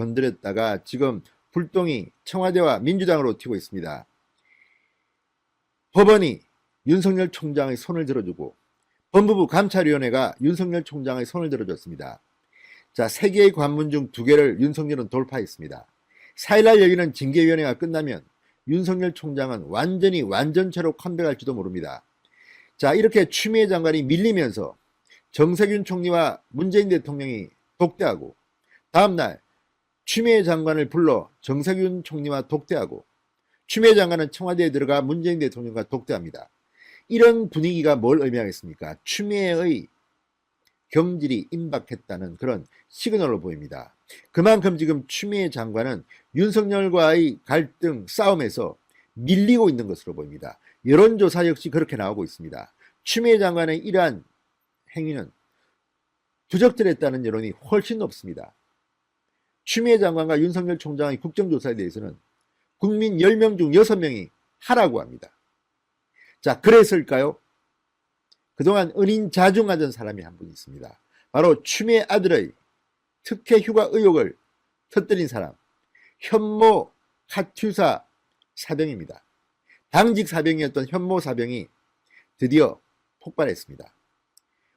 건드렸다가 지금 불똥이 청와대와 민주당으로 튀고 있습니다. 법원이 윤석열 총장의 손을 들어주고 법무부 감찰위원회가 윤석열 총장의 손을 들어줬습니다. 자, 세 개의 관문 중 두 개를 윤석열은 돌파했습니다. 4일날 열리는 징계위원회가 끝나면 윤석열 총장은 완전히 완전체로 컴백할지도 모릅니다. 자, 이렇게 추미애 장관이 밀리면서 정세균 총리와 문재인 대통령이 독대하고 다음날 추미애 장관을 불러 정세균 총리와 독대하고 추미애 장관은 청와대에 들어가 문재인 대통령과 독대합니다. 이런 분위기가 뭘 의미하겠습니까? 추미애의 경질이 임박했다는 그런 시그널로 보입니다. 그만큼 지금 추미애 장관은 윤석열과의 갈등 싸움에서 밀리고 있는 것으로 보입니다. 여론조사 역시 그렇게 나오고 있습니다. 추미애 장관의 이러한 행위는 부적절했다는 여론이 훨씬 높습니다. 추미애 장관과 윤석열 총장의 국정조사에 대해서는 국민 10명 중 6명이 하라고 합니다. 자, 그랬을까요? 그동안 은인 자중하던 사람이 한 분 있습니다. 바로 추미애 아들의 특혜 휴가 의혹을 터뜨린 사람, 현모 카투사 사병입니다. 당직 사병이었던 현모 사병이 드디어 폭발했습니다.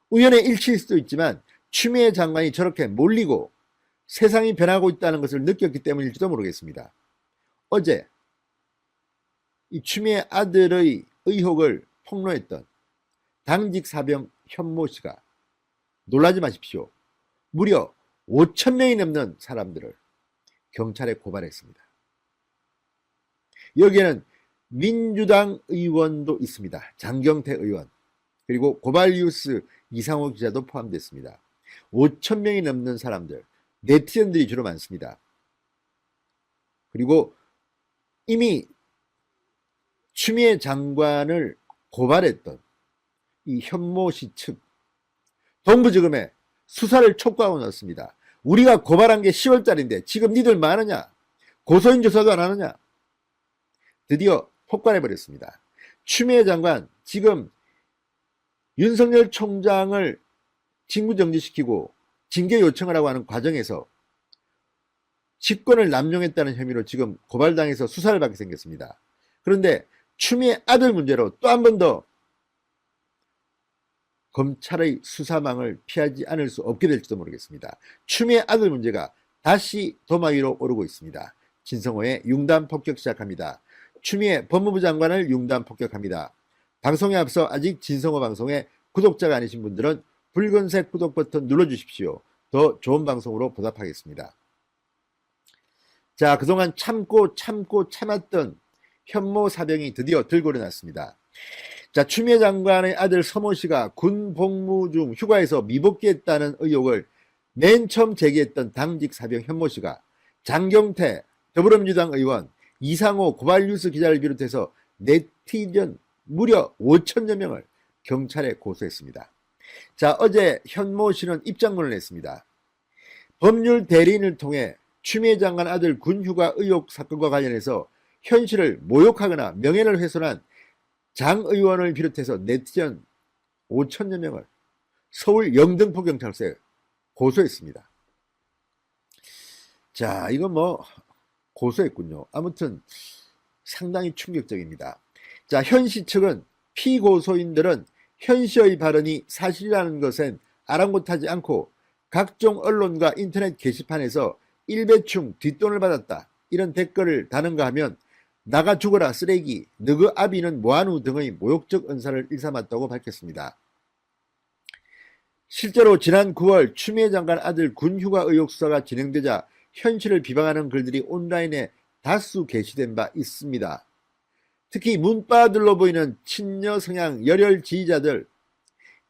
우연의 일치일 수도 있지만 추미애 장관이 저렇게 몰리고 세상이 변하고 있다는 것을 느꼈기 때문일지도 모르겠습니다. 어제 이 추미애 아들의 의혹을 폭로했던 당직 사병 현모 씨가 놀라지 마십시오. 무려 5천 명이 넘는 사람들을 경찰에 고발했습니다. 여기에는 민주당 의원도 있습니다. 장경태 의원 그리고 고발뉴스 이상호 기자도 포함됐습니다. 5천 명이 넘는 사람들 네티즌들이 주로 많습니다. 그리고 이미 추미애 장관을 고발했던 이 현모 씨 측 동부지검에 수사를 촉구하고 났습니다. 우리가 고발한 게 10월달인데 지금 니들 많으냐? 고소인 조사도 안 하느냐? 드디어 폭발해버렸습니다. 추미애 장관 지금 윤석열 총장을 직무정지시키고 징계 요청을 하고 하는 과정에서 직권을 남용했다는 혐의로 지금 고발당해서 수사를 받게 생겼습니다. 그런데 추미애 아들 문제로 또 한 번 더 검찰의 수사망을 피하지 않을 수 없게 될지도 모르겠습니다. 추미애 아들 문제가 다시 도마 위로 오르고 있습니다. 진성호의 융단 폭격 시작합니다. 추미애 법무부 장관을 융단 폭격합니다. 방송에 앞서 아직 진성호 방송에 구독자가 아니신 분들은 붉은색 구독 버튼 눌러주십시오. 더 좋은 방송으로 보답하겠습니다. 자, 그동안 참고 참고 참았던 현모 사병이 드디어 들고 일어났습니다. 자, 추미애 장관의 아들 서모 씨가 군 복무 중 휴가에서 미복귀했다는 의혹을 맨 처음 제기했던 당직 사병 현모 씨가 장경태 더불어민주당 의원 이상호 고발뉴스 기자를 비롯해서 네티즌 무려 5천여 명을 경찰에 고소했습니다. 자, 어제 현모 씨는 입장문을 냈습니다. 법률 대리인을 통해 추미애 장관 아들 군휴가 의혹 사건과 관련해서 현실을 모욕하거나 명예를 훼손한 장 의원을 비롯해서 네티즌 5천여 명을 서울 영등포 경찰서에 고소했습니다. 자, 이건 뭐 고소했군요. 아무튼 상당히 충격적입니다. 자, 현시 측은 피고소인들은 현 씨의 발언이 사실이라는 것은 아랑곳하지 않고 각종 언론과 인터넷 게시판에서 일배충 뒷돈을 받았다. 이런 댓글을 다는가 하면 나가 죽어라 쓰레기 너그 아비는 뭐하누 등의 모욕적 언사를 일삼았다고 밝혔습니다. 실제로 지난 9월 추미애 장관 아들 군휴가 의혹 수사가 진행되자 현실을 비방하는 글들이 온라인에 다수 게시된 바 있습니다. 특히 문바들로 보이는 친여 성향 열혈 지지자들,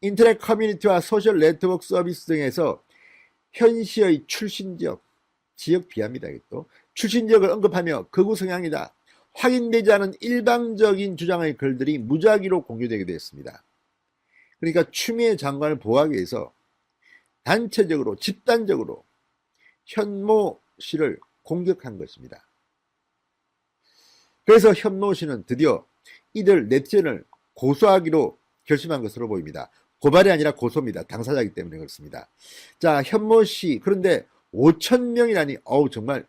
인터넷 커뮤니티와 소셜 네트워크 서비스 등에서 현 씨의 출신 지역, 지역 비합니다. 또 출신 지역을 언급하며 극우 성향이다. 확인되지 않은 일방적인 주장의 글들이 무작위로 공유되게 되었습니다. 그러니까 추미애 장관을 보호하기 위해서 단체적으로 집단적으로 현모 씨를 공격한 것입니다. 그래서 현모 씨는 드디어 이들 네티즌을 고소하기로 결심한 것으로 보입니다. 고발이 아니라 고소입니다. 당사자이기 때문에 그렇습니다. 자, 현모 씨 그런데 5천 명이라니 어우 정말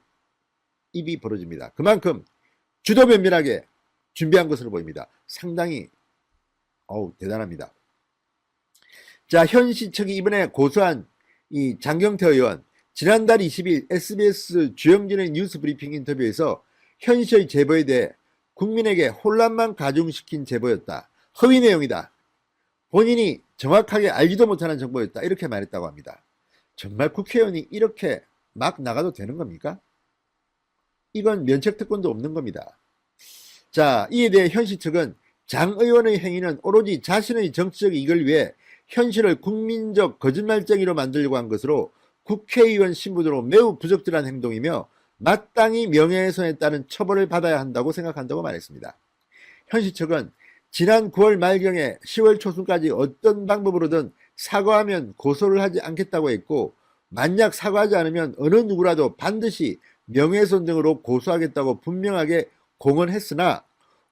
입이 벌어집니다. 그만큼 주도 면밀하게 준비한 것으로 보입니다. 상당히 어우 대단합니다. 자, 현 시 측이 이번에 고소한 이 장경태 의원 지난달 20일 SBS 주영진의 뉴스 브리핑 인터뷰에서 현 씨의 제보에 대해 국민에게 혼란만 가중시킨 제보였다. 허위 내용이다. 본인이 정확하게 알지도 못하는 정보였다. 이렇게 말했다고 합니다. 정말 국회의원이 이렇게 막 나가도 되는 겁니까? 이건 면책특권도 없는 겁니다. 자, 이에 대해 현시 측은 장 의원의 행위는 오로지 자신의 정치적 이익을 위해 현실을 국민적 거짓말쟁이로 만들려고 한 것으로 국회의원 신분으로 매우 부적절한 행동이며 마땅히 명예훼손에 따른 처벌을 받아야 한다고 생각한다고 말했습니다. 현시 측은 지난 9월 말경에 10월 초순까지 어떤 방법으로든 사과하면 고소를 하지 않겠다고 했고 만약 사과하지 않으면 어느 누구라도 반드시 명예훼손 등으로 고소하겠다고 분명하게 공언했으나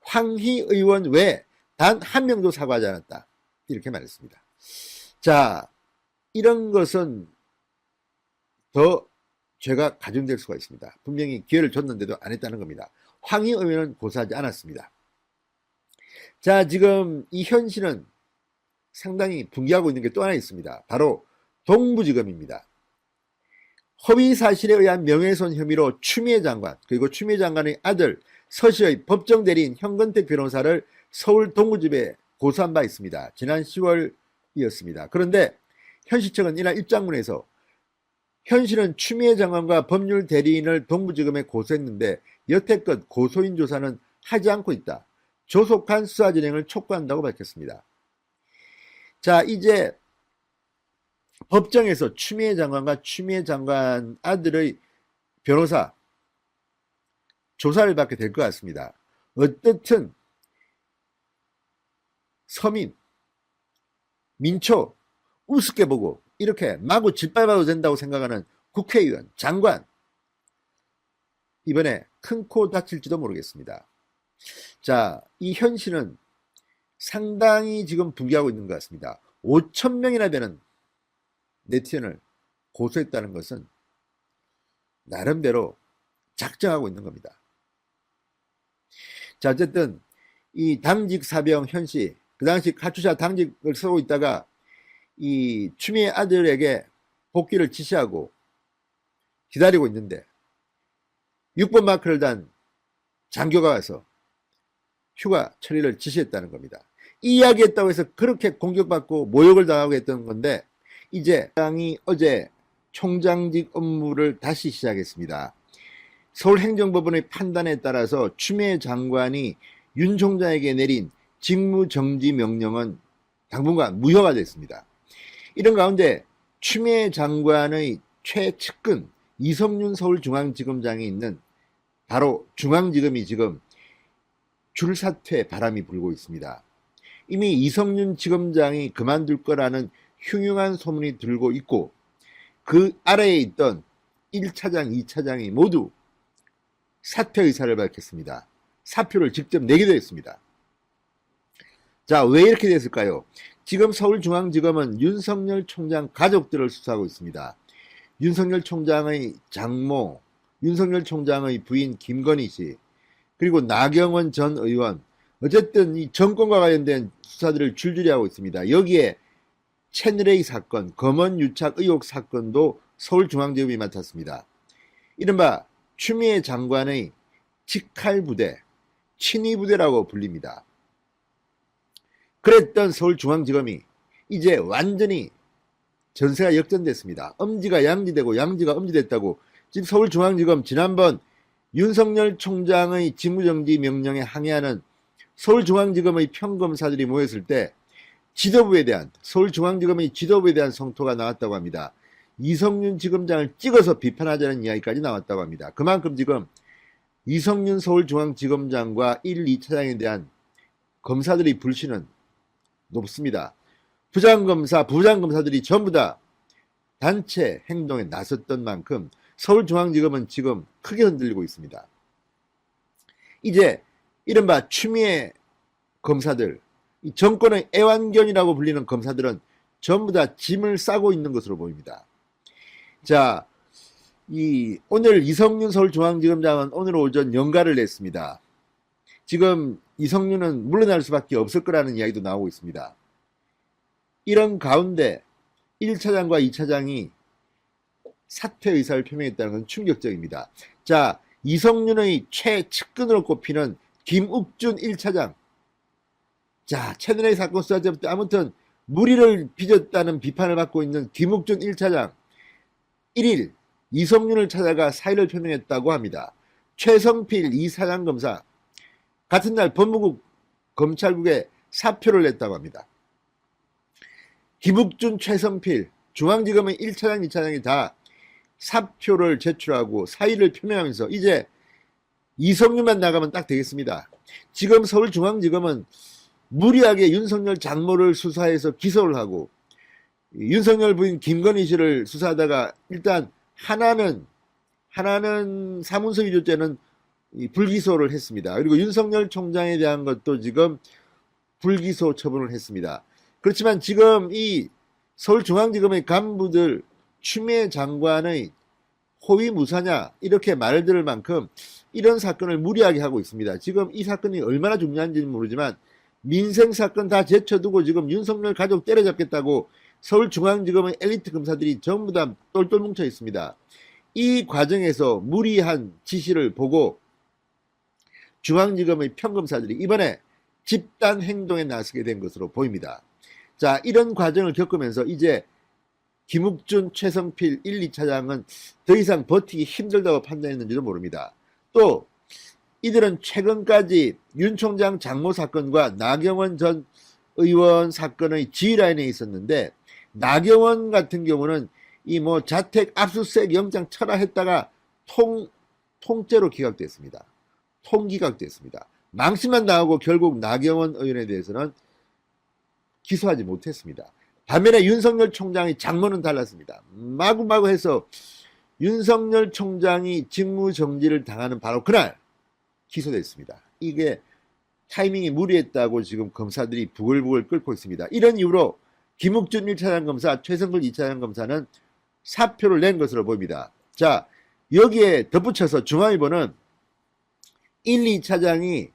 황희 의원 외에 단한 명도 사과하지 않았다. 이렇게 말했습니다. 자, 이런 것은 더 죄가 가중될 수가 있습니다. 분명히 기회를 줬는데도 안 했다는 겁니다. 황희 의원은 고소하지 않았습니다. 자, 지금 이 현실은 상당히 붕괴하고 있는 게 또 하나 있습니다. 바로 동부지검입니다. 허위 사실에 의한 명예훼손 혐의로 추미애 장관 그리고 추미애 장관의 아들 서시의 법정 대리인 현건택 변호사를 서울 동부지법에 고소한 바 있습니다. 지난 10월이었습니다. 그런데 현시청은 이날 입장문에서 현실은 추미애 장관과 법률 대리인을 동부지검에 고소했는데 여태껏 고소인 조사는 하지 않고 있다. 조속한 수사 진행을 촉구한다고 밝혔습니다. 자, 이제 법정에서 추미애 장관과 추미애 장관 아들의 변호사 조사를 받게 될 것 같습니다. 어떻든 서민, 민초 우습게 보고 이렇게 마구 짓밟아도 된다고 생각하는 국회의원, 장관 이번에 큰 코 다칠지도 모르겠습니다. 자, 이 현실은 상당히 지금 붕괴하고 있는 것 같습니다. 5천 명이나 되는 네티즌을 고소했다는 것은 나름대로 작정하고 있는 겁니다. 자, 어쨌든 이 당직 사병 현씨 그 당시 카투샤 당직을 쓰고 있다가 이 추미애 아들에게 복귀를 지시하고 기다리고 있는데 6번 마크를 단 장교가 와서 휴가 처리를 지시했다는 겁니다. 이 이야기 했다고 해서 그렇게 공격받고 모욕을 당하고 했던 건데 이제 당이 어제 총장직 업무를 다시 시작했습니다. 서울행정법원의 판단에 따라서 추미애 장관이 윤 총장에게 내린 직무정지 명령은 당분간 무효가 됐습니다. 이런 가운데 추미애 장관의 최측근 이성윤 서울중앙지검장이 있는 바로 중앙지검이 지금 줄사퇴 바람이 불고 있습니다. 이미 이성윤 지검장이 그만둘 거라는 흉흉한 소문이 들고 있고 그 아래에 있던 1차장, 2차장이 모두 사퇴 의사를 밝혔습니다. 사표를 직접 내기도 했습니다. 자, 왜 이렇게 됐을까요? 지금 서울중앙지검은 윤석열 총장 가족들을 수사하고 있습니다. 윤석열 총장의 장모, 윤석열 총장의 부인 김건희 씨, 그리고 나경원 전 의원, 어쨌든 이 정권과 관련된 수사들을 줄줄이 하고 있습니다. 여기에 채널A 사건, 검언 유착 의혹 사건도 서울중앙지검이 맡았습니다. 이른바 추미애 장관의 직할부대, 친위부대라고 불립니다. 그랬던 서울중앙지검이 이제 완전히 전세가 역전됐습니다. 엄지가 양지되고 양지가 엄지됐다고 지금 서울중앙지검 지난번 윤석열 총장의 직무정지 명령에 항의하는 서울중앙지검의 평검사들이 모였을 때 지도부에 대한 서울중앙지검의 지도부에 대한 성토가 나왔다고 합니다. 이성윤 지검장을 찍어서 비판하자는 이야기까지 나왔다고 합니다. 그만큼 지금 이성윤 서울중앙지검장과 1, 2차장에 대한 검사들의 불신은 높습니다. 부장검사, 부장검사들이 전부 다 단체 행동에 나섰던 만큼 서울중앙지검은 지금 크게 흔들리고 있습니다. 이제 이른바 추미애 검사들, 정권의 애완견이라고 불리는 검사들은 전부 다 짐을 싸고 있는 것으로 보입니다. 자, 이 오늘 이성윤 서울중앙지검장은 오늘 오전 연가를 냈습니다. 지금 이성윤은 물러날 수밖에 없을 거라는 이야기도 나오고 있습니다. 이런 가운데 1차장과 2차장이 사퇴 의사를 표명했다는 건 충격적입니다. 자, 이성윤의 최측근으로 꼽히는 김욱준 1차장. 자, 채널A 사건 수사 때부터 아무튼 무리를 빚었다는 비판을 받고 있는 김욱준 1차장. 1일 이성윤을 찾아가 사의를 표명했다고 합니다. 최성필 2사장 검사. 같은 날 법무국 검찰국에 사표를 냈다고 합니다. 김욱준, 최성필, 중앙지검의 1차장, 2차장이 다 사표를 제출하고 사의를 표명하면서 이제 이성윤만 나가면 딱 되겠습니다. 지금 서울중앙지검은 무리하게 윤석열 장모를 수사해서 기소를 하고 윤석열 부인 김건희 씨를 수사하다가 일단 하나는 하나는 사문서 위조죄는 이 불기소를 했습니다. 그리고 윤석열 총장에 대한 것도 지금 불기소 처분을 했습니다. 그렇지만 지금 이 서울중앙지검의 간부들 추미애 장관의 호위 무사냐 이렇게 말을 들을 만큼 이런 사건을 무리하게 하고 있습니다. 지금 이 사건이 얼마나 중요한지는 모르지만 민생 사건 다 제쳐두고 지금 윤석열 가족 때려잡겠다고 서울중앙지검의 엘리트 검사들이 전부 다 똘똘 뭉쳐 있습니다. 이 과정에서 무리한 지시를 보고 중앙지검의 평검사들이 이번에 집단 행동에 나서게 된 것으로 보입니다. 자, 이런 과정을 겪으면서 이제 김욱준, 최성필 1, 2차장은 더 이상 버티기 힘들다고 판단했는지도 모릅니다. 또 이들은 최근까지 윤 총장 장모 사건과 나경원 전 의원 사건의 지휘라인에 있었는데 나경원 같은 경우는 이 뭐 자택 압수수색 영장 철회했다가 통 통째로 기각됐습니다. 통기각됐습니다. 망신만 나오고 결국 나경원 의원에 대해서는 기소하지 못했습니다. 반면에 윤석열 총장의 장모는 달랐습니다. 마구마구 해서 윤석열 총장이 직무정지를 당하는 바로 그날 기소됐습니다. 이게 타이밍이 무리했다고 지금 검사들이 부글부글 끓고 있습니다. 이런 이유로 김욱준 1차장 검사, 최성근 2차장 검사는 사표를 낸 것으로 보입니다. 자, 여기에 덧붙여서 중앙일보는 1, 2차장이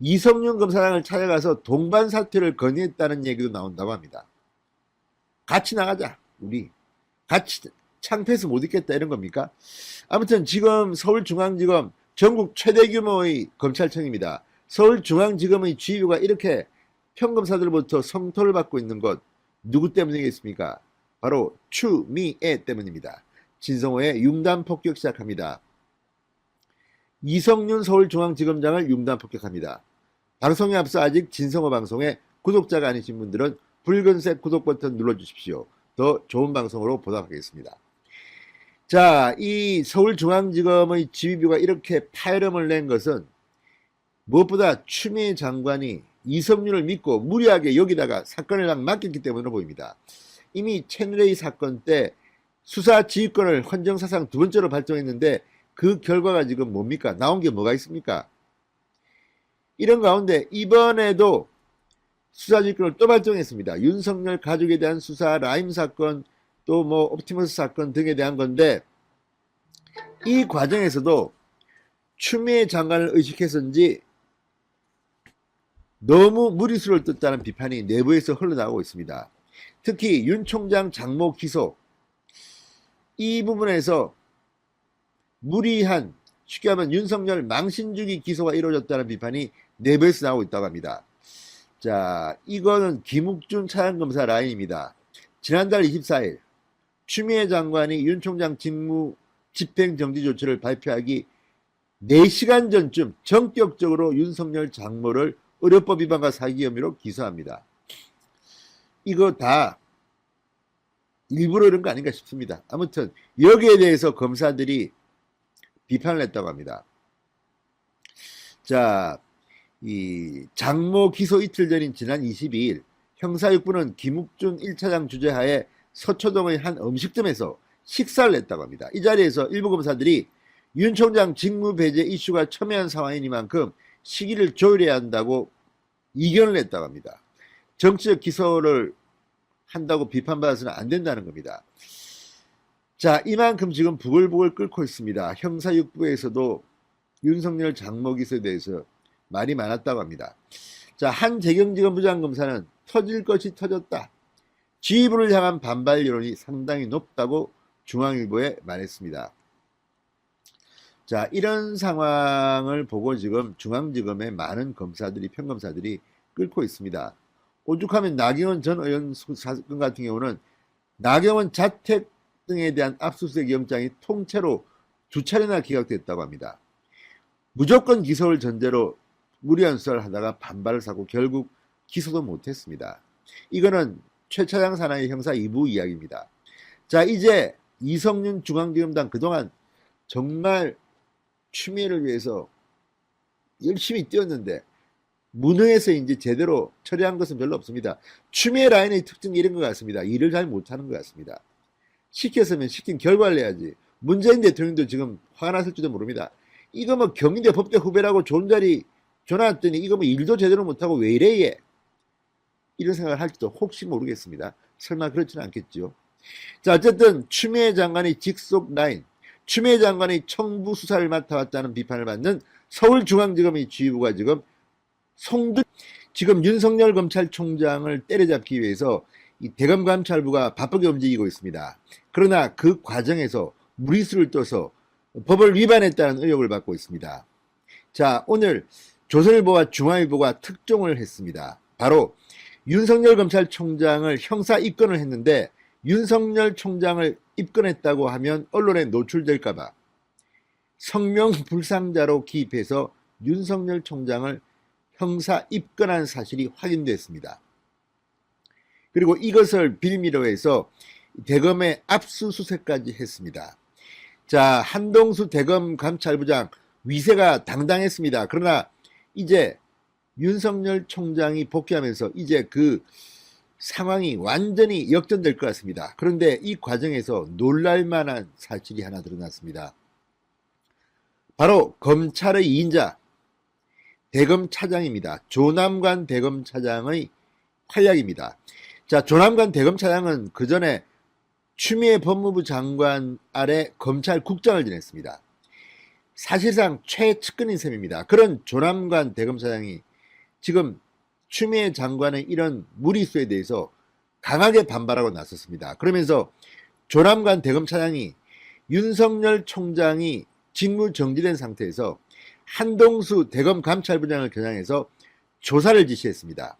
이성윤 검사장을 찾아가서 동반 사퇴를 건의했다는 얘기도 나온다고 합니다. 같이 나가자, 우리. 같이 창피해서 못 있겠다 이런 겁니까? 아무튼 지금 서울중앙지검 전국 최대 규모의 검찰청입니다. 서울중앙지검의 지휘부가 이렇게 평검사들로부터 성토를 받고 있는 것 누구 때문이겠습니까? 바로 추미애 때문입니다. 진성호의 융단 폭격 시작합니다. 이성윤 서울중앙지검장을 융단 폭격합니다. 방송에 앞서 아직 진성호 방송에 구독자가 아니신 분들은 붉은색 구독 버튼 눌러주십시오. 더 좋은 방송으로 보답하겠습니다. 자, 이 서울중앙지검의 지휘부가 이렇게 파열음을 낸 것은 무엇보다 추미애 장관이 이성윤을 믿고 무리하게 여기다가 사건을 막 맡겼기 때문으로 보입니다. 이미 채널A 사건 때 수사 지휘권을 헌정사상 두 번째로 발동했는데 그 결과가 지금 뭡니까? 나온 게 뭐가 있습니까? 이런 가운데 이번에도 수사 지휘권을 또 발동했습니다. 윤석열 가족에 대한 수사, 라임 사건, 또 뭐 옵티머스 사건 등에 대한 건데 이 과정에서도 추미애 장관을 의식해서인지 너무 무리수를 떴다는 비판이 내부에서 흘러나오고 있습니다. 특히 윤 총장 장모 기소 이 부분에서 무리한 쉽게 하면 윤석열 망신주기 기소가 이루어졌다는 비판이 내부에서 나오고 있다고 합니다. 자, 이거는 김욱준 차장검사 라인입니다. 지난달 24일 추미애 장관이 윤 총장 직무 집행정지 조치를 발표하기 4시간 전쯤 전격적으로 윤석열 장모를 의료법 위반과 사기 혐의로 기소합니다. 이거 다 일부러 이런 거 아닌가 싶습니다. 아무튼 여기에 대해서 검사들이 비판을 했다고 합니다. 자, 이 장모 기소 이틀 전인 지난 22일 형사육부는 김욱준 1차장 주재하에 서초동의 한 음식점에서 식사를 했다고 합니다. 이 자리에서 일부 검사들이 윤 총장 직무 배제 이슈가 첨예한 상황이니만큼 시기를 조율해야 한다고 이견을 냈다고 합니다. 정치적 기소를 한다고 비판받아서는 안 된다는 겁니다. 자, 이만큼 지금 부글부글 끓고 있습니다. 형사육부에서도 윤석열 장모기소에 대해서 말이 많았다고 합니다. 자, 한 재경지검 부장검사는 터질 것이 터졌다. 지휘부를 향한 반발 여론이 상당히 높다고 중앙일보에 말했습니다. 자, 이런 상황을 보고 지금 중앙지검의 많은 검사들이, 평검사들이 끓고 있습니다. 오죽하면 나경원 전 의원 사건 같은 경우는 나경원 자택 등에 대한 압수수색 영장이 통째로 두 차례나 기각됐다고 합니다. 무조건 기소를 전제로 무리한 수사를 하다가 반발을 사고 결국 기소도 못했습니다. 이거는 최 차장 사나이 형사 2부 이야기입니다. 자 이제 이성윤 중앙지검장 그동안 정말 추미애를 위해서 열심히 뛰었는데 무능해서 이제 제대로 처리한 것은 별로 없습니다. 추미애 라인의 특징이 이런 것 같습니다. 일을 잘 못하는 것 같습니다. 시켰으면 시킨 결과를 내야지. 문재인 대통령도 지금 화가 났을지도 모릅니다. 이거 뭐 경희대 법대 후배라고 좋은 자리 줘놨더니 이거 뭐 일도 제대로 못하고 왜 이래 얘. 이런 생각을 할지도 혹시 모르겠습니다. 설마 그렇지는 않겠죠. 자 어쨌든 추미애 장관의 직속 라인 추미애 장관의 청부 수사를 맡아왔다는 비판을 받는 서울중앙지검의 지휘부가 지금 송득 지금 윤석열 검찰총장을 때려잡기 위해서 이 대검감찰부가 바쁘게 움직이고 있습니다. 그러나 그 과정에서 무리수를 떠서 법을 위반했다는 의혹을 받고 있습니다. 자, 오늘 조선일보와 중앙일보가 특종을 했습니다. 바로 윤석열 검찰총장을 형사 입건을 했는데 윤석열 총장을 입건했다고 하면 언론에 노출될까봐 성명 불상자로 기입해서 윤석열 총장을 형사 입건한 사실이 확인됐습니다. 그리고 이것을 빌미로 해서 대검의 압수수색까지 했습니다. 자, 한동수 대검 감찰부장 위세가 당당했습니다. 그러나 이제 윤석열 총장이 복귀하면서 이제 그 상황이 완전히 역전될 것 같습니다. 그런데 이 과정에서 놀랄만한 사실이 하나 드러났습니다. 바로 검찰의 2인자 대검 차장입니다. 조남관 대검 차장의 활약입니다. 자, 조남관 대검 차장은 그 전에 추미애 법무부 장관 아래 검찰국장을 지냈습니다. 사실상 최측근인 셈입니다. 그런 조남관 대검 차장이 지금 추미애 장관의 이런 무리수에 대해서 강하게 반발하고 나섰습니다. 그러면서 조남관 대검 차장이 윤석열 총장이 직무 정지된 상태에서 한동수 대검 감찰부장을 겨냥해서 조사를 지시했습니다.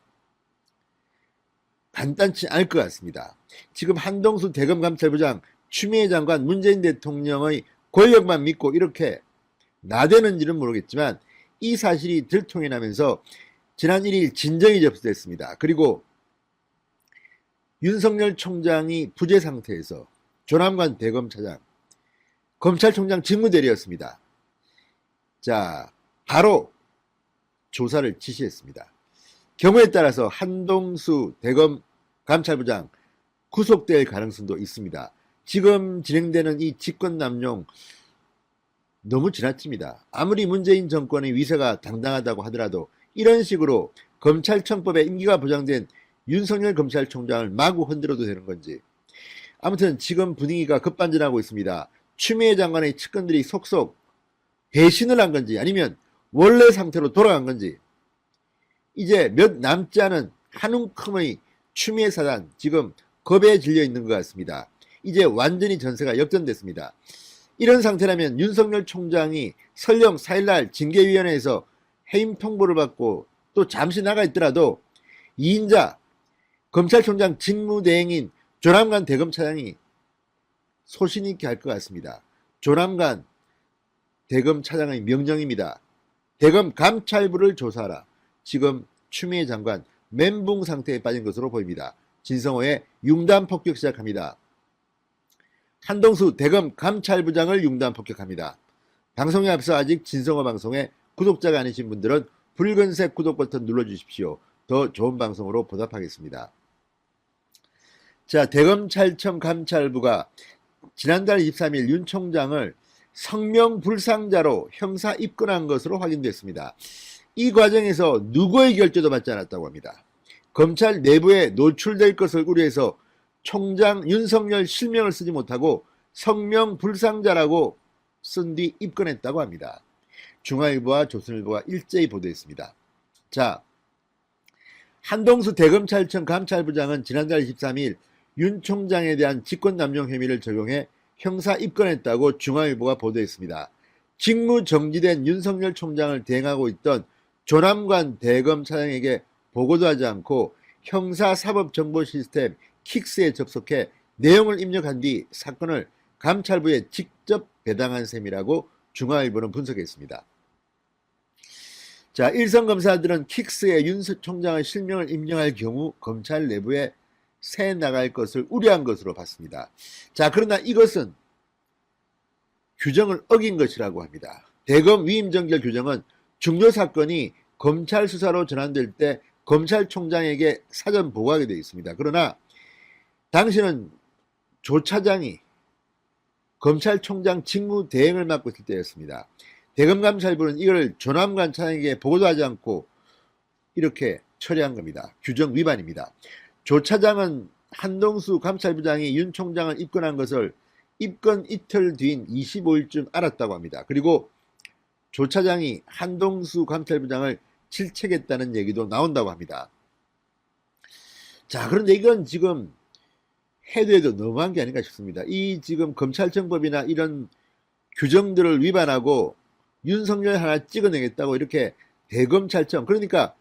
간단치 않을 것 같습니다. 지금 한동수 대검 감찰부장 추미애 장관 문재인 대통령의 권력만 믿고 이렇게 나대는지는 모르겠지만 이 사실이 들통이 나면서 지난 1일 진정이 접수됐습니다. 그리고 윤석열 총장이 부재 상태에서 조남관 대검차장 검찰총장 직무대리였습니다. 자, 바로 조사를 지시했습니다. 경우에 따라서 한동수 대검 감찰부장 구속될 가능성도 있습니다. 지금 진행되는 이 직권남용 너무 지나칩니다. 아무리 문재인 정권의 위세가 당당하다고 하더라도 이런 식으로 검찰청법에 임기가 보장된 윤석열 검찰총장을 마구 흔들어도 되는 건지 아무튼 지금 분위기가 급반전하고 있습니다. 추미애 장관의 측근들이 속속 배신을 한 건지 아니면 원래 상태로 돌아간 건지 이제 몇 남지 않은 한 움큼의 추미애 사단 지금 겁에 질려 있는 것 같습니다. 이제 완전히 전세가 역전됐습니다. 이런 상태라면 윤석열 총장이 설령 4일날 징계위원회에서 해임 통보를 받고 또 잠시 나가 있더라도 2인자 검찰총장 직무대행인 조남관 대검차장이 소신 있게 할 것 같습니다. 조남관 대검차장의 명령입니다. 대검 감찰부를 조사하라. 지금 추미애 장관 멘붕 상태에 빠진 것으로 보입니다. 진성호의 융단 폭격 시작합니다. 한동수 대검 감찰부장을 융단 폭격합니다. 방송에 앞서 아직 진성호 방송에 구독자가 아니신 분들은 붉은색 구독 버튼 눌러주십시오. 더 좋은 방송으로 보답하겠습니다. 자, 대검찰청 감찰부가 지난달 23일 윤 총장을 성명 불상자로 형사 입건한 것으로 확인됐습니다. 이 과정에서 누구의 결재도 받지 않았다고 합니다. 검찰 내부에 노출될 것을 우려해서 총장 윤석열 실명을 쓰지 못하고 성명 불상자라고 쓴 뒤 입건했다고 합니다. 중앙일보와 조선일보가 일제히 보도했습니다. 자, 한동수 대검찰청 감찰부장은 지난달 23일 윤 총장에 대한 직권남용 혐의를 적용해 형사 입건했다고 중앙일보가 보도했습니다. 직무 정지된 윤석열 총장을 대행하고 있던 조남관 대검 차장에게 보고도 하지 않고 형사사법정보시스템 킥스에 접속해 내용을 입력한 뒤 사건을 감찰부에 직접 배당한 셈이라고 중앙일보는 분석했습니다. 자, 일선 검사들은 킥스에 윤 총장의 실명을 입력할 경우 검찰 내부에 새 나갈 것을 우려한 것으로 봤습니다. 자, 그러나 이것은 규정을 어긴 것이라고 합니다. 대검 위임정결 규정은 중요 사건이 검찰 수사로 전환될 때 검찰총장에게 사전 보고하게 되어 있습니다. 그러나 당시는 조 차장이 검찰총장 직무 대행을 맡고 있을 때였습니다. 대검감찰부는 이걸 조남관 차장에게 보고도 하지 않고 이렇게 처리한 겁니다. 규정 위반입니다. 조 차장은 한동수 감찰부장이 윤 총장을 입건한 것을 입건 이틀 뒤인 25일쯤 알았다고 합니다. 그리고 조 차장이 한동수 감찰부장을 질책했다는 얘기도 나온다고 합니다. 자, 그런데 이건 지금 해도 해도 너무한 게 아닌가 싶습니다. 이 지금 검찰청법이나 이런 규정들을 위반하고 윤석열 하나 찍어내겠다고 이렇게 대검찰청 그러니까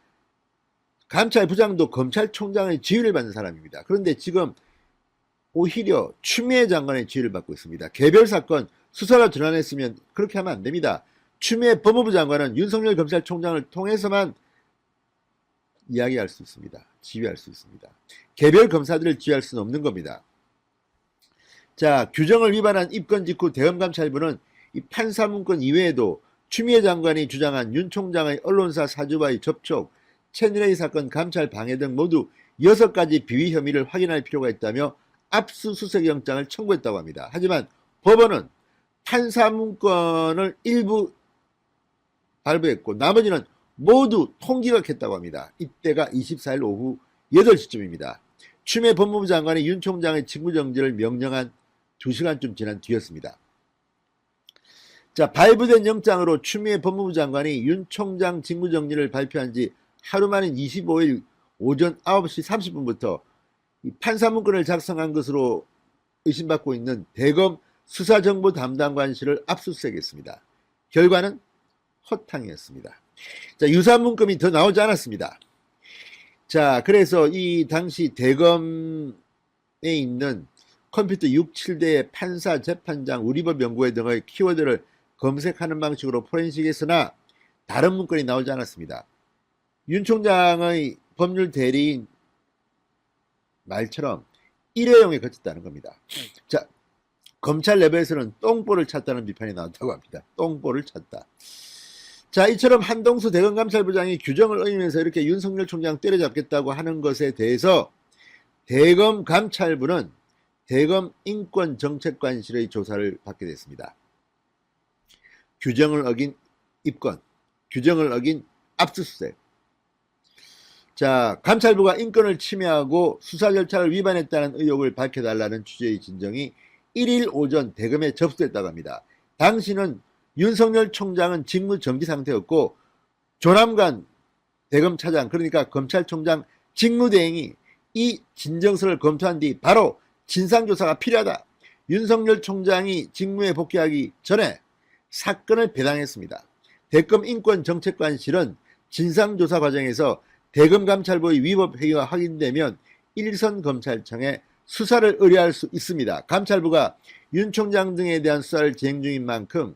감찰부장도 검찰총장의 지휘를 받는 사람입니다. 그런데 지금 오히려 추미애 장관의 지휘를 받고 있습니다. 개별 사건 수사로 전환했으면 그렇게 하면 안 됩니다. 추미애 법무부 장관은 윤석열 검찰총장을 통해서만 이야기할 수 있습니다. 지휘할 수 있습니다. 개별 검사들을 지휘할 수는 없는 겁니다. 자, 규정을 위반한 입건 직후 대검감찰부는 이 판사문건 이외에도 추미애 장관이 주장한 윤 총장의 언론사 사주와의 접촉, 채널A 사건 감찰 방해 등 모두 6가지 비위 혐의를 확인할 필요가 있다며 압수수색 영장을 청구했다고 합니다. 하지만 법원은 판사문건을 일부 발부했고 나머지는 모두 통기각했다고 합니다. 이때가 24일 오후 8시쯤입니다. 추미애 법무부 장관이 윤 총장의 직무 정지를 명령한 2시간쯤 지난 뒤였습니다. 자, 발부된 영장으로 추미애 법무부 장관이 윤 총장 직무 정지를 발표한 지 하루 만인 25일 오전 9시 30분부터 판사문건을 작성한 것으로 의심받고 있는 대검 수사정보 담당관실을 압수수색했습니다. 결과는 허탕이었습니다. 자, 유사 문건이 더 나오지 않았습니다. 자, 그래서 이 당시 대검에 있는 컴퓨터 6, 7대의 판사, 재판장, 우리법 연구회 등의 키워드를 검색하는 방식으로 포렌식했으나 다른 문건이 나오지 않았습니다. 윤 총장의 법률 대리인 말처럼 일회용에 그쳤다는 겁니다. 자, 검찰 내부에서는 똥볼을 찾다는 비판이 나왔다고 합니다. 똥볼을 찾다. 자, 이처럼 한동수 대검감찰부장이 규정을 어기면서 이렇게 윤석열 총장 때려잡겠다고 하는 것에 대해서 대검감찰부는 대검 인권정책관실의 조사를 받게 됐습니다. 규정을 어긴 입건, 규정을 어긴 압수수색. 자, 감찰부가 인권을 침해하고 수사 절차를 위반했다는 의혹을 밝혀달라는 취재의 진정이 1일 오전 대검에 접수됐다고 합니다. 당시는 윤석열 총장은 직무 정지 상태였고 조남관 대검 차장 그러니까 검찰총장 직무대행이 이 진정서를 검토한 뒤 바로 진상조사가 필요하다. 윤석열 총장이 직무에 복귀하기 전에 사건을 배당했습니다. 대검 인권정책관실은 진상조사 과정에서 대검 감찰부의 위법 행위가 확인되면 일선 검찰청에 수사를 의뢰할 수 있습니다. 감찰부가 윤 총장 등에 대한 수사를 진행 중인 만큼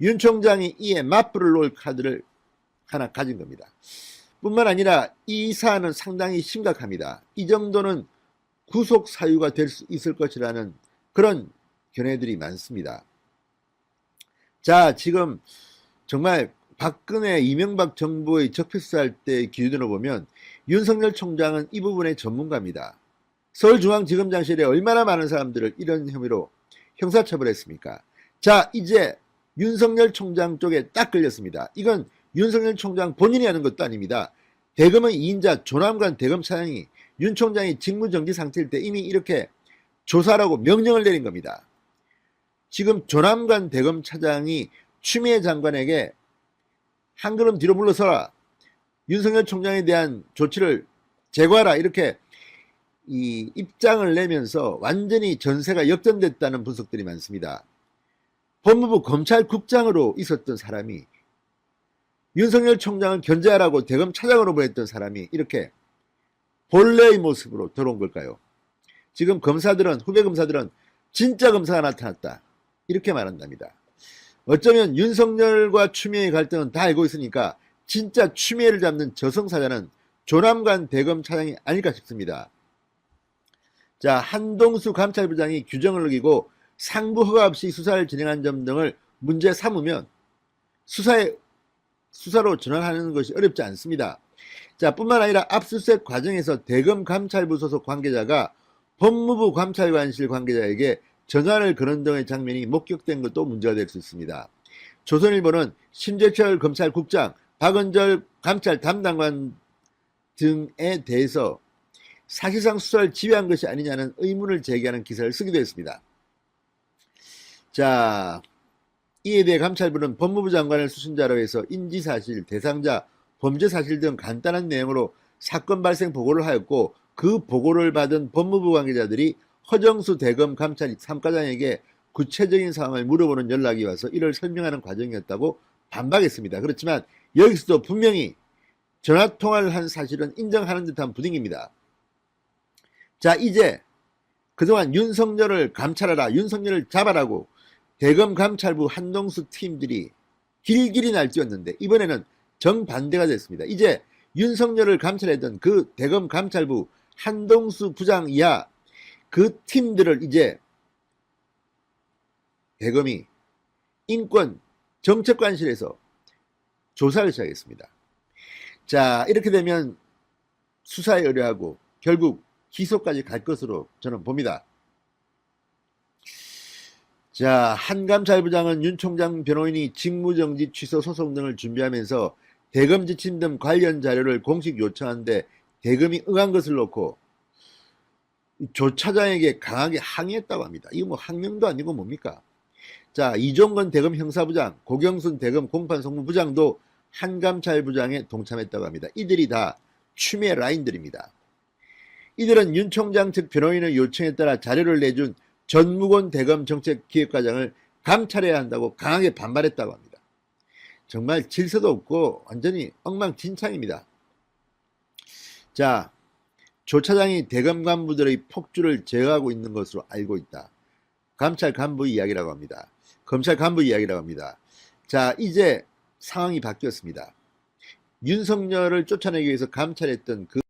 윤 총장이 이에 맞불을 놓을 카드를 하나 가진 겁니다. 뿐만 아니라 이 사안은 상당히 심각합니다. 이 정도는 구속 사유가 될 수 있을 것이라는 그런 견해들이 많습니다. 자, 지금 정말 박근혜, 이명박 정부의 적폐수사할 때 기준으로 보면 윤석열 총장은 이 부분의 전문가입니다. 서울중앙지검장실에 얼마나 많은 사람들을 이런 혐의로 형사처벌했습니까? 자, 이제 윤석열 총장 쪽에 딱 걸렸습니다. 이건 윤석열 총장 본인이 하는 것도 아닙니다. 대검의 2인자 조남관 대검 차장이 윤 총장이 직무정지 상태일 때 이미 이렇게 조사라고 명령을 내린 겁니다. 지금 조남관 대검 차장이 추미애 장관에게 한 걸음 뒤로 물러서라. 윤석열 총장에 대한 조치를 제거하라. 이렇게 이 입장을 내면서 완전히 전세가 역전됐다는 분석들이 많습니다. 법무부 검찰국장으로 있었던 사람이 윤석열 총장을 견제하라고 대검 차장으로 보냈던 사람이 이렇게 본래의 모습으로 들어온 걸까요? 지금 검사들은 후배 검사들은 진짜 검사가 나타났다 이렇게 말한답니다. 어쩌면 윤석열과 추미애의 갈등은 다 알고 있으니까 진짜 추미애를 잡는 저승사자는 조남관 대검 차장이 아닐까 싶습니다. 자 한동수 감찰부장이 규정을 어기고 상부 허가 없이 수사를 진행한 점 등을 문제 삼으면 수사에 수사로 전환하는 것이 어렵지 않습니다. 자, 뿐만 아니라 압수수색 과정에서 대검 감찰부 소속 관계자가 법무부 감찰관실 관계자에게 전화를 거는 등의 장면이 목격된 것도 문제가 될 수 있습니다. 조선일보는 심재철 검찰국장, 박은절 감찰 담당관 등에 대해서 사실상 수사를 지휘한 것이 아니냐는 의문을 제기하는 기사를 쓰기도 했습니다. 자, 이에 대해 감찰부는 법무부 장관을 수신자로 해서 인지사실, 대상자, 범죄사실 등 간단한 내용으로 사건 발생 보고를 하였고 그 보고를 받은 법무부 관계자들이 허정수 대검 감찰 3과장에게 구체적인 상황을 물어보는 연락이 와서 이를 설명하는 과정이었다고 반박했습니다. 그렇지만 여기서도 분명히 전화통화를 한 사실은 인정하는 듯한 분위기입니다. 자, 이제 그동안 윤석열을 감찰하라, 윤석열을 잡아라고 대검 감찰부 한동수 팀들이 길길이 날뛰었는데 이번에는 정반대가 됐습니다. 이제 윤석열을 감찰했던 그 대검 감찰부 한동수 부장 이하 그 팀들을 이제 대검이 인권 정책관실에서 조사를 시작했습니다. 자, 이렇게 되면 수사에 의뢰하고 결국 기소까지 갈 것으로 저는 봅니다. 자, 한감찰부장은 윤 총장 변호인이 직무정지 취소 소송 등을 준비하면서 대검 지침 등 관련 자료를 공식 요청한데 대검이 응한 것을 놓고 조 차장에게 강하게 항의했다고 합니다. 이거 뭐 항명도 아니고 뭡니까? 자, 이종건 대검 형사부장, 고경순 대검 공판송무부장도 한감찰 부장에 동참했다고 합니다. 이들이 다 추미애 라인들입니다. 이들은 윤 총장 측 변호인의 요청에 따라 자료를 내준 전무곤 대검 정책 기획과장을 감찰해야 한다고 강하게 반발했다고 합니다. 정말 질서도 없고 완전히 엉망진창입니다. 자, 조 차장이 대검 간부들의 폭주를 제어하고 있는 것으로 알고 있다. 감찰 간부 이야기라고 합니다. 검찰 간부 이야기라고 합니다. 자, 이제 상황이 바뀌었습니다. 윤석열을 쫓아내기 위해서 감찰했던 그